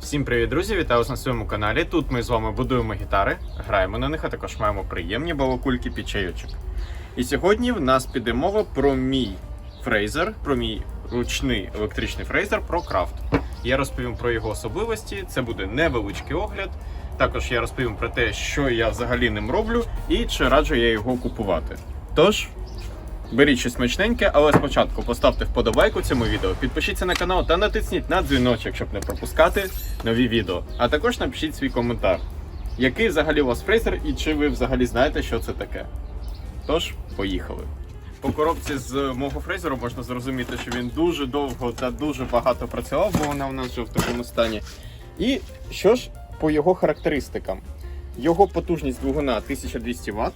Всім привіт, друзі! Вітаю вас на своєму каналі. Тут ми з вами будуємо гітари, граємо на них, а також маємо приємні балакульки під чайочок. І сьогодні в нас піде мова про мій фрейзер, про мій ручний електричний фрейзер про крафт. Я розповім про його особливості. Це буде невеличкий огляд. Також я розповім про те, що я взагалі ним роблю і чи раджу я його купувати. Тож. Беріть щось смачненьке, але спочатку поставте вподобайку цьому відео, підпишіться на канал та натисніть на дзвіночок, щоб не пропускати нові відео. А також напишіть свій коментар, який взагалі у вас фрейзер і чи ви взагалі знаєте, що це таке. Тож, поїхали. По коробці з мого фрейзеру можна зрозуміти, що він дуже довго та дуже багато працював, бо вона в нас вже в такому стані. І що ж по його характеристикам? Його потужність двигуна 1200 Вт,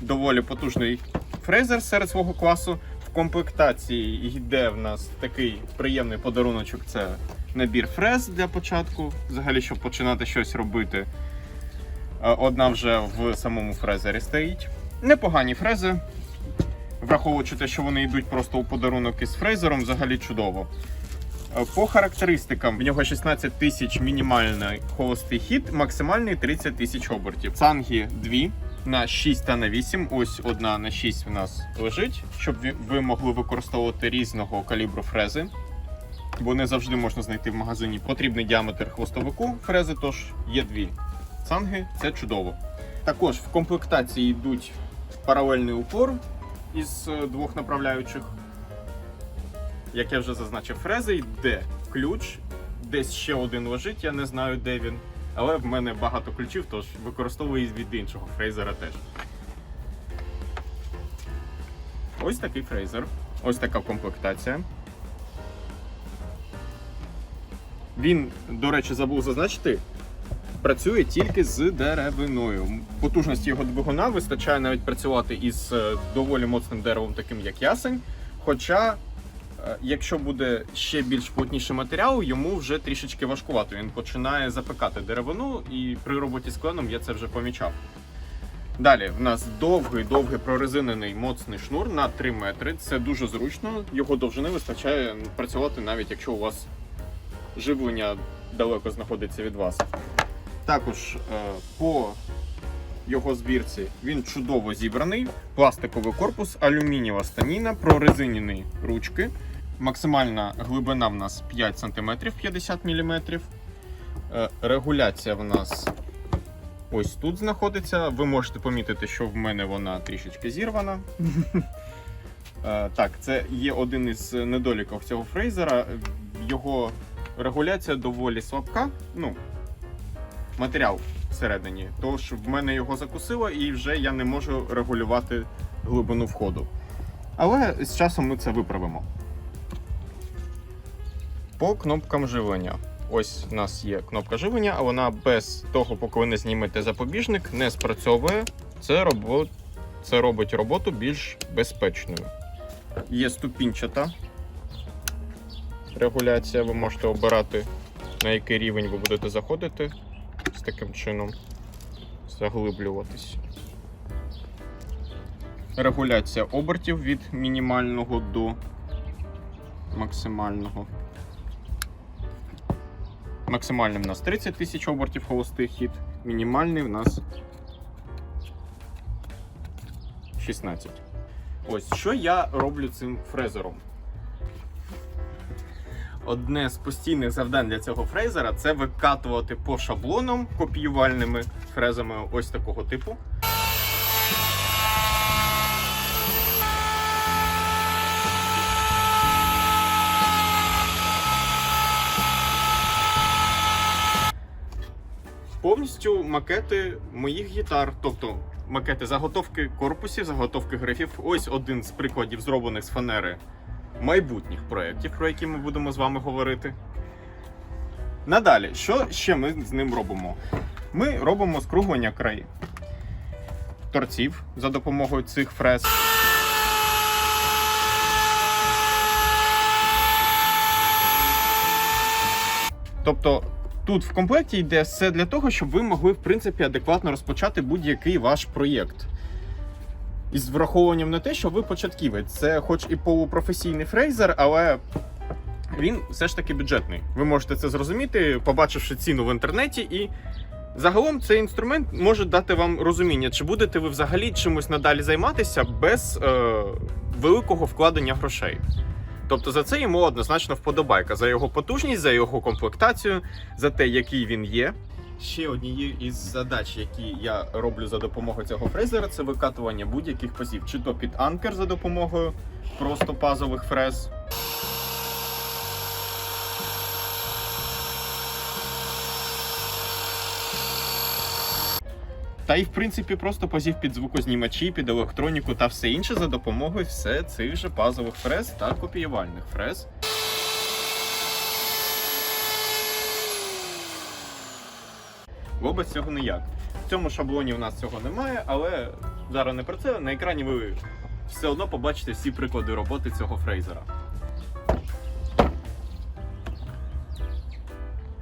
доволі потужний фрезер серед свого класу. В комплектації йде в нас такий приємний подаруночок. Це набір фрез для початку, взагалі, щоб починати щось робити. Е, Одна вже в самому фрезері стоїть. Непогані фрези. Враховуючи те, що вони йдуть просто у подарунок із фрезером, взагалі чудово. Е, По характеристикам в нього 16 тисяч мінімальний холостий хід, максимальний 30 тисяч обертів. Цанги 2 на 6 та на 8. Ось одна на 6 в нас лежить, щоб ви- могли використовувати різного калібру фрези. Бо не завжди можна знайти в магазині потрібний діаметр хвостовику фрези, тож є дві цанги, це чудово. Також в комплектації йдуть паралельний упор із е, двох направляючих. Як я вже зазначив, фрези йде ключ, десь ще один лежить, я не знаю де він. Але в мене багато ключів, тож використовую від іншого фрейзера теж. Ось такий фрейзер. Ось така комплектація. Він, до речі, забув зазначити, працює тільки з деревиною. Потужності його двигуна вистачає навіть працювати із е, доволі моцним деревом, таким як ясень. Хоча, якщо буде ще більш плотніший матеріал, йому вже трішечки важкувато. Він починає запекати деревину, і при роботі з кленом я це вже помічав. Далі в нас довгий, довгий прорезинений моцний шнур на 3 метри. Це дуже зручно. Його довжини вистачає працювати навіть якщо у вас живлення далеко знаходиться від вас. Також е, по його збірці він чудово зібраний. Пластиковий корпус, алюмінієва станіна, прорезинені ручки. Максимальна глибина в нас 5 см 50 мм. Регуляція в нас ось тут знаходиться. Ви можете помітити, що в мене вона трішечки зірвана. Е, Так, це є один із недоліків цього фрейзера. Його регуляція доволі слабка. Ну, матеріал всередині. Тож в мене його закусило і вже я не можу регулювати глибину входу. Але з часом ми це виправимо. По кнопкам живлення. Ось у нас є кнопка живлення, а вона без того, поки ви не знімете запобіжник, не спрацьовує. Це, робо... це робить роботу більш безпечною. Є ступінчата регуляція. Ви можете обирати, на який рівень ви будете заходити з таким чином заглиблюватись. Регуляція обертів від мінімального до максимального. Максимальний в нас 30 тисяч обертів холостий хід, мінімальний в нас 16. Ось що я роблю цим фрезером. Одне з постійних завдань для цього фрезера це викатувати по шаблонам копіювальними фрезами ось такого типу. Повністю макети моїх гітар, тобто макети заготовки корпусів, заготовки грифів. Ось один з прикладів зроблених з фанери майбутніх проєктів, про які ми будемо з вами говорити. Надалі, що ще ми з ним робимо? Ми робимо скруглення краї торців за допомогою цих фрез. Тобто тут в комплекті йде все для того, щоб ви могли в принципі адекватно розпочати будь-який ваш проєкт. Із враховуванням на те, що ви початківець. Це хоч і полупрофесійний фрейзер, але він все ж таки бюджетний. Ви можете це зрозуміти, побачивши ціну в інтернеті, і загалом цей інструмент може дати вам розуміння, чи будете ви взагалі чимось надалі займатися без е, великого вкладення грошей. Тобто за це йому однозначно вподобайка за його потужність, за його комплектацію, за те, який він є. Ще однією із задач, які я роблю за допомогою цього фрезера, це викатування будь-яких пазів, чи то під анкер за допомогою просто пазових фрез. Та й в принципі просто пазів під звукознімачі, під електроніку та все інше за допомогою все цих же пазових фрез та копіювальних фрез. Бо без цього ніяк. В цьому шаблоні в нас цього немає, але зараз не про це. На екрані ви все одно побачите всі приклади роботи цього фрейзера.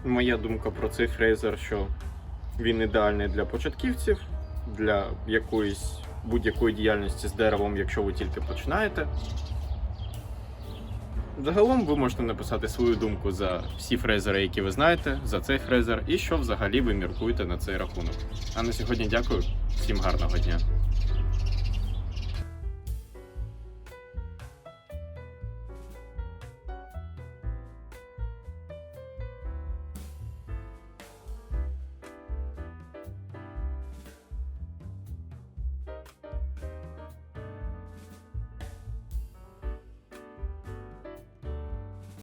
Моя думка про цей фрейзер, що він ідеальний для початківців, для якоїсь будь-якої діяльності з деревом, якщо ви тільки починаєте. Загалом ви можете написати свою думку за всі фрезери, які ви знаєте, за цей фрезер, і що взагалі ви міркуєте на цей рахунок. А на сьогодні дякую. Всім гарного дня.